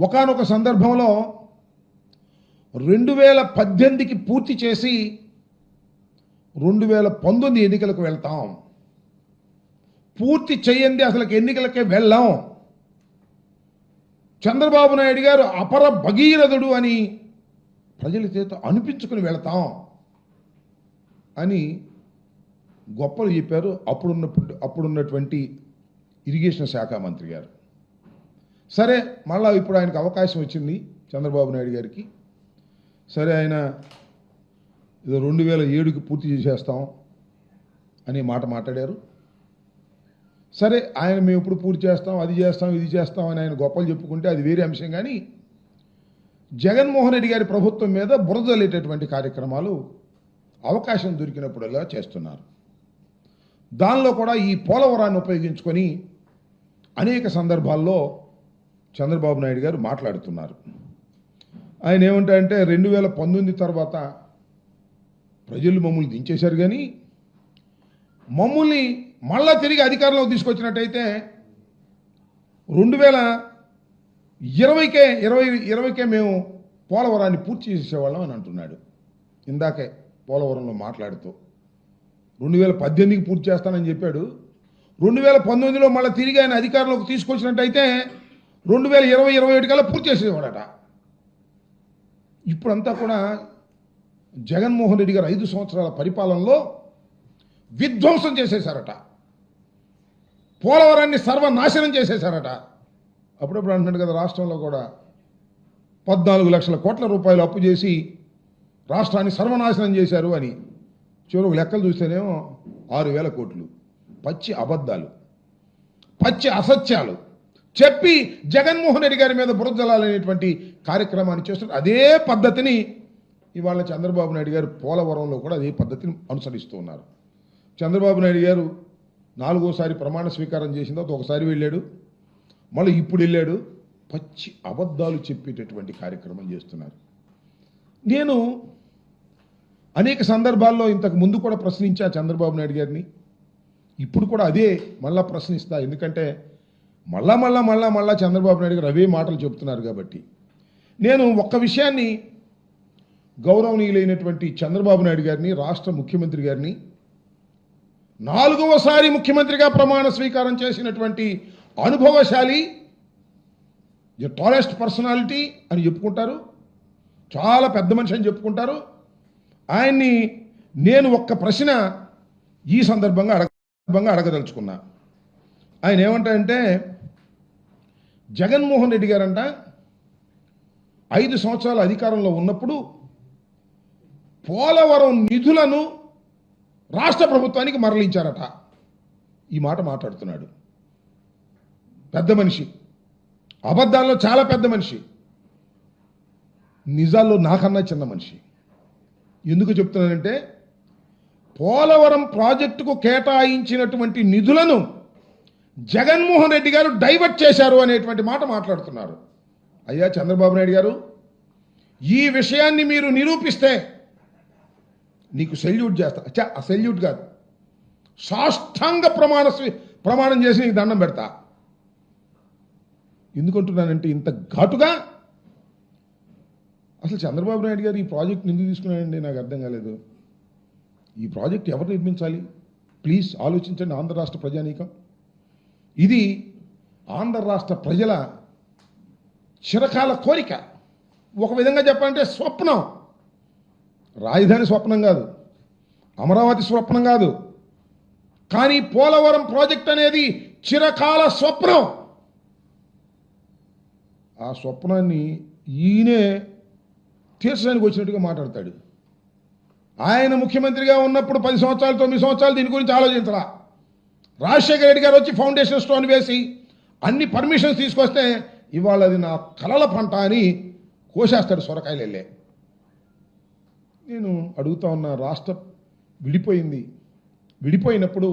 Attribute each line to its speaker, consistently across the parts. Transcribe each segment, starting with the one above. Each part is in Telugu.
Speaker 1: ఒకానొక సందర్భంలో రెండు వేల పద్దెనిమిదికి పూర్తి చేసి రెండు వేల పంతొమ్మిది ఎన్నికలకు వెళ్తాం. పూర్తి చేయండి అసలు ఎన్నికలకే వెళ్ళాం. చంద్రబాబు నాయుడు గారు అపర భగీరథుడు అని ప్రజల చేత అనిపించుకుని వెళతాం అని గొప్పలు చెప్పారు. అప్పుడున్నప్పుడు అప్పుడున్నటువంటి ఇరిగేషన్ శాఖ మంత్రి గారు. సరే మళ్ళా ఇప్పుడు ఆయనకు అవకాశం వచ్చింది చంద్రబాబు నాయుడు గారికి. సరే ఆయన ఏదో రెండు వేల ఏడుకి పూర్తి చేసేస్తాం అనే మాట మాట్లాడారు. సరే ఆయన మేము ఇప్పుడు పూర్తి చేస్తాం అది చేస్తాం ఇది చేస్తాం అని ఆయన గొప్పలు చెప్పుకుంటే అది వేరే అంశం కానీ జగన్మోహన్ రెడ్డి గారి ప్రభుత్వం మీద బురదలేటటువంటి కార్యక్రమాలు అవకాశం దొరికినప్పుడల్లా చేస్తున్నారు. దానిలో కూడా ఈ పోలవరాన్ని ఉపయోగించుకొని అనేక సందర్భాల్లో చంద్రబాబు నాయుడు గారు మాట్లాడుతున్నారు. ఆయన ఏమంటారంటే రెండు వేల పంతొమ్మిది తర్వాత ప్రజలు మమ్మల్ని దించేశారు కానీ మమ్మల్ని మళ్ళా తిరిగి అధికారంలోకి తీసుకొచ్చినట్టయితే రెండు వేల ఇరవైకే ఇరవై ఇరవైకే మేము పోలవరాన్ని పూర్తి చేసేవాళ్ళం అని అంటున్నాడు. ఇందాకే పోలవరంలో మాట్లాడుతూ రెండు వేల పద్దెనిమిదికి పూర్తి చేస్తానని చెప్పాడు. రెండు వేల పంతొమ్మిదిలో మళ్ళీ తిరిగి ఆయన అధికారంలోకి తీసుకొచ్చినట్టయితే రెండు వేల ఇరవై ఇరవై ఒకటి కల్లా పూర్తి చేసేవాడట. ఇప్పుడంతా కూడా జగన్మోహన్ రెడ్డి గారు ఐదు సంవత్సరాల పరిపాలనలో విధ్వంసం చేసేశారట. పోలవరాన్ని సర్వనాశనం చేసేశారట. అప్పుడప్పుడు అంటున్నాడు కదా రాష్ట్రంలో కూడా పద్నాలుగు లక్షల కోట్ల రూపాయలు అప్పు చేసి రాష్ట్రాన్ని సర్వనాశనం చేశారు అని చివరికి లెక్కలు చూస్తేనేమో ఆరు వేల కోట్లు. పచ్చి అబద్ధాలు. పచ్చి అసత్యాలు. చెప్పి జగన్మోహన్ రెడ్డి గారి మీద బురదలాలనేటువంటి కార్యక్రమాన్ని చేస్తున్నారు. అదే పద్ధతిని ఇవాళ చంద్రబాబు నాయుడు గారు పోలవరంలో కూడా అదే పద్ధతిని అనుసరిస్తూ ఉన్నారు. చంద్రబాబు నాయుడు గారు నాలుగోసారి ప్రమాణ స్వీకారం చేసిన తర్వాత ఒకసారి వెళ్ళాడు మళ్ళీ ఇప్పుడు వెళ్ళాడు పచ్చి అబద్ధాలు చెప్పేటటువంటి కార్యక్రమం చేస్తున్నారు. నేను అనేక సందర్భాల్లో ఇంతకు ముందు కూడా ప్రశ్నించా చంద్రబాబు నాయుడు గారిని ఇప్పుడు కూడా అదే మళ్ళా ప్రశ్నిస్తా ఎందుకంటే మళ్ళా మళ్ళా మళ్ళా మళ్ళా చంద్రబాబు నాయుడు గారు అవే మాటలు చెబుతున్నారు కాబట్టి. నేను ఒక్క విషయాన్ని గౌరవనీయులైనటువంటి చంద్రబాబు నాయుడు గారిని రాష్ట్ర ముఖ్యమంత్రి గారిని నాలుగవసారి ముఖ్యమంత్రిగా ప్రమాణ స్వీకారం చేసినటువంటి అనుభవశాలి ది టాలెస్ట్ పర్సనాలిటీ అని చెప్పుకుంటారు. చాలా పెద్ద మనిషి అని చెప్పుకుంటారు. ఆయన్ని నేను ఒక్క ప్రశ్న ఈ సందర్భంగా అడగ సందర్భంగా అడగదలుచుకున్నా. ఆయన ఏమంటారంటే జగన్మోహన్ రెడ్డి గారంట ఐదు సంవత్సరాల అధికారంలో ఉన్నప్పుడు పోలవరం నిధులను రాష్ట్ర ప్రభుత్వానికి మరలించారట. ఈ మాట మాట్లాడుతున్నాడు. పెద్ద మనిషి. అబద్ధాల్లో చాలా పెద్ద మనిషి. నిజాల్లో నాకన్నా చిన్న మనిషి. ఎందుకు చెప్తున్నానంటే పోలవరం ప్రాజెక్టుకు కేటాయించినటువంటి నిధులను జగన్మోహన్ రెడ్డి గారు డైవర్ట్ చేశారు అనేటువంటి మాట మాట్లాడుతున్నారు. అయ్యా చంద్రబాబు నాయుడు గారు ఈ విషయాన్ని మీరు నిరూపిస్తే నీకు సెల్యూట్ చేస్తా. అచ్చా ఆ సెల్యూట్ కాదు. సాష్టాంగ ప్రమాణ ప్రమాణం చేసి నీకు దండం పెడతా. ఎందుకంటున్నానంటే ఇంత ఘాటుగా? అసలు చంద్రబాబు నాయుడు గారు ఈ ప్రాజెక్ట్ ఎందుకు తీసుకున్నాడండి నాకు అర్థం కాలేదు. ఈ ప్రాజెక్ట్ ఎవరు నిర్మించాలి? ప్లీజ్ ఆలోచించండి ఆంధ్ర రాష్ట్ర ప్రజానీకం. ఇది ఆంధ్ర రాష్ట్ర ప్రజల చిరకాల కోరిక. ఒక విధంగా చెప్పాలంటే స్వప్నం. రాజధాని స్వప్నం కాదు. అమరావతి స్వప్నం కాదు. కానీ పోలవరం ప్రాజెక్ట్ అనేది చిరకాల స్వప్నం. ఆ స్వప్నాన్ని ఈయనే తీర్చడానికి వచ్చినట్టుగా మాట్లాడతాడు. ఆయన ముఖ్యమంత్రిగా ఉన్నప్పుడు పది సంవత్సరాలు తొమ్మిది సంవత్సరాలు దీని గురించి ఆలోచించరా? రాజశేఖర రెడ్డి గారు వచ్చి ఫౌండేషన్ స్టోన్ వేసి అన్ని పర్మిషన్స్ తీసుకొస్తే ఇవాళ అది నా కలల పంట అని కోసేస్తాడు సొరకాయలు వెళ్ళే. నేను అడుగుతా ఉన్న రాష్ట్రం విడిపోయింది. విడిపోయినప్పుడు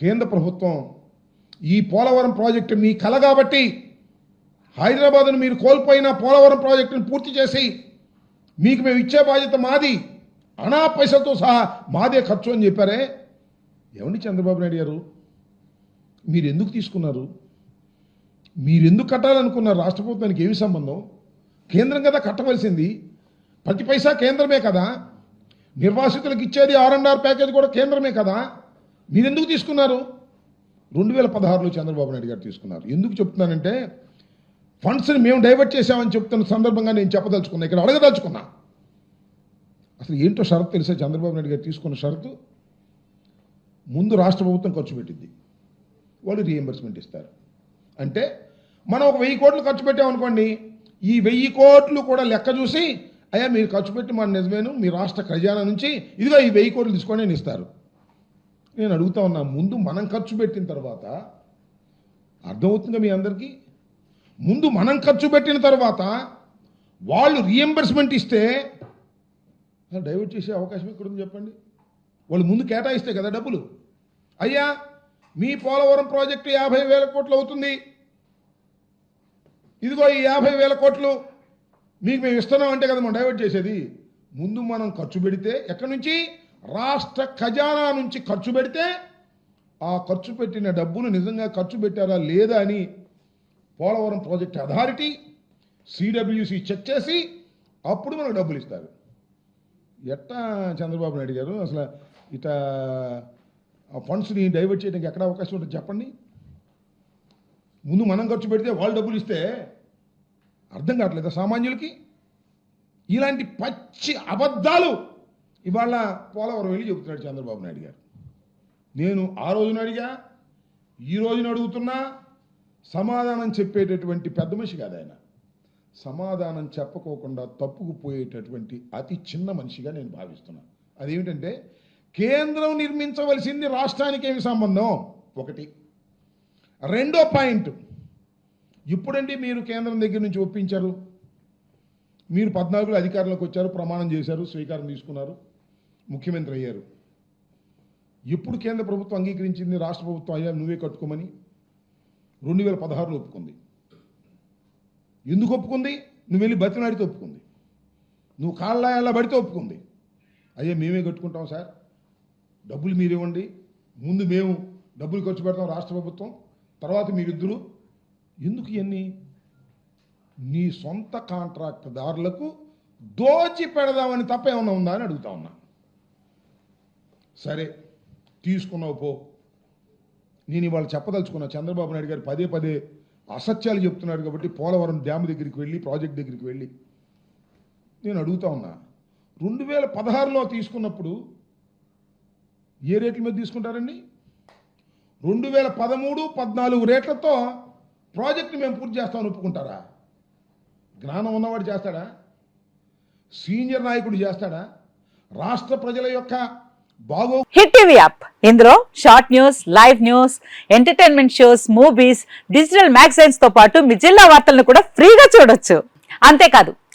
Speaker 1: కేంద్ర ప్రభుత్వం ఈ పోలవరం ప్రాజెక్టు మీ కల కాబట్టి హైదరాబాద్ను మీరు కోల్పోయిన పోలవరం ప్రాజెక్టును పూర్తి చేసి మీకు మేము ఇచ్చే బాధ్యత మాది. అనా పైసలతో సహా మాదే ఖర్చు అని చెప్పారే. ఏమండి చంద్రబాబు నాయుడు గారు? మీరు ఎందుకు తీసుకున్నారు? మీరు ఎందుకు కట్టాలనుకున్నారు? రాష్ట్ర ప్రభుత్వానికి ఏమి సంబంధం? కేంద్రం కదా కట్టవలసింది. ప్రతి పైసా కేంద్రమే కదా. నిర్వాసితులకు ఇచ్చేది ఆర్ అండ్ ఆర్ ప్యాకేజ్ కూడా కేంద్రమే కదా. మీరు ఎందుకు తీసుకున్నారు? రెండు వేల పదహారులో చంద్రబాబు నాయుడు గారు తీసుకున్నారు. ఎందుకు చెప్తున్నానంటే ఫండ్స్ని మేము డైవర్ట్ చేశామని చెప్తున్న సందర్భంగా నేను చెప్పదలుచుకున్నా. ఇక్కడ అడగదలుచుకున్నా. అసలు ఏంటో షరతు తెలిసే? చంద్రబాబు నాయుడు గారు తీసుకున్న షరతు? ముందు రాష్ట్ర ప్రభుత్వం ఖర్చు పెట్టింది వాళ్ళు రీఎంబర్స్మెంట్ ఇస్తారు. అంటే మనం ఒక వెయ్యి కోట్లు ఖర్చు పెట్టామనుకోండి ఈ వెయ్యి కోట్లు కూడా లెక్క చూసి అయ్యా మీరు ఖర్చు పెట్టి మన నిజమేను మీ రాష్ట్ర ఖజానా నుంచి ఇదిగో ఈ వెయ్యి కోట్లు తీసుకొని ఇస్తారు. నేను అడుగుతా ఉన్నా ముందు మనం ఖర్చు పెట్టిన తర్వాత అర్థమవుతుందా మీ అందరికీ? ముందు మనం ఖర్చు పెట్టిన తర్వాత వాళ్ళు రీఎంబర్స్మెంట్ ఇస్తే డైవర్ట్ చేసే అవకాశం ఎక్కడుంది చెప్పండి? వాళ్ళు ముందు కేటాయిస్తే కదా డబ్బులు. అయ్యా మీ పోలవరం ప్రాజెక్టు యాభై వేల కోట్లు అవుతుంది. ఇదిగో ఈ యాభై వేల కోట్లు మీకు మేము ఇస్తున్నాం అంటే కదా మనం డైవర్ట్ చేసేది. ముందు మనం ఖర్చు పెడితే ఎక్కడి నుంచి? రాష్ట్ర ఖజానా నుంచి ఖర్చు పెడితే ఆ ఖర్చు పెట్టిన డబ్బును నిజంగా ఖర్చు పెట్టారా లేదా అని Polavaram project authority CWC check చేసి అప్పుడు మనకు డబ్బులు ఇస్తారు. ఎట్టా చంద్రబాబు నాయుడు గారు అసలు ఇట ఆ ఫండ్స్ని డైవర్ట్ చేయడానికి ఎక్కడ అవకాశం ఉంటుంది చెప్పండి? ముందు మనం ఖర్చు పెడితే వాళ్ళు డబ్బులు ఇస్తే అర్థం కావట్లేదా సామాన్యులకి? ఇలాంటి పచ్చి అబద్ధాలు ఇవాళ పోలవరం వెళ్ళి చెబుతున్నాడు చంద్రబాబు నాయుడు గారు. నేను ఆ రోజున అడిగా ఈ రోజున అడుగుతున్నా సమాధానం చెప్పేటటువంటి పెద్ద మనిషి కాదు ఆయన. సమాధానం చెప్పకోకుండా తప్పుకు పోయేటటువంటి అతి చిన్న మనిషిగా నేను భావిస్తున్నాను అదేమిటంటే కేంద్రం నిర్మించవలసింది రాష్ట్రానికి ఏమి సంబంధం? ఒకటి. రెండో పాయింట్ ఇప్పుడండి మీరు కేంద్రం దగ్గర నుంచి ఒప్పించారు. మీరు పద్నాలుగులో అధికారంలోకి వచ్చారు ప్రమాణం చేశారు స్వీకారం తీసుకున్నారు ముఖ్యమంత్రి అయ్యారు. ఎప్పుడు కేంద్ర ప్రభుత్వం అంగీకరించింది రాష్ట్ర ప్రభుత్వం అయ్యా నువ్వే కట్టుకోమని? రెండు వేల పదహారులో ఒప్పుకుంది. ఎందుకు ఒప్పుకుంది? నువ్వు వెళ్ళి బతినాడితే ఒప్పుకుంది. నువ్వు కాళ్ళ పడితే ఒప్పుకుంది. అయ్యా మేమే కట్టుకుంటాం సార్. డబ్బులు మీరు ఇవ్వండి. ముందు మేము డబ్బులు ఖర్చు పెడతాం రాష్ట్ర ప్రభుత్వం. తర్వాత మీరిద్దరూ. ఎందుకు ఇవన్నీ? నీ సొంత కాంట్రాక్టుదారులకు దోచి పెడదామని తప్ప ఏమన్నా ఉందా అని అడుగుతా ఉన్నా. సరే తీసుకున్నావు పో. నేను ఇవాళ చెప్పదలుచుకున్నా చంద్రబాబు నాయుడు గారు పదే పదే అసత్యాలు చెప్తున్నాడు కాబట్టి పోలవరం డ్యామ్ దగ్గరికి వెళ్ళి ప్రాజెక్ట్ దగ్గరికి వెళ్ళి. నేను అడుగుతా ఉన్నా రెండు వేల పదహారులో తీసుకున్నప్పుడు ఏ రేట్ల మీద తీసుకుంటారండి? రెండు వేల పదమూడు పద్నాలుగు రేట్లతో ప్రాజెక్ట్ని మేము పూర్తి చేస్తామని ఒప్పుకుంటారా? జ్ఞానం ఉన్నవాడు చేస్తాడా? సీనియర్ నాయకుడు చేస్తాడా? రాష్ట్ర ప్రజల యొక్క బాగో
Speaker 2: హిట్ టీవీ యాప్. ఇందులో short news live news entertainment shows movies digital మ్యాగజైన్స్తో పాటు మీ జిల్లా వార్తలను కూడా ఫ్రీగా చూడొచ్చు. అంతేకాదు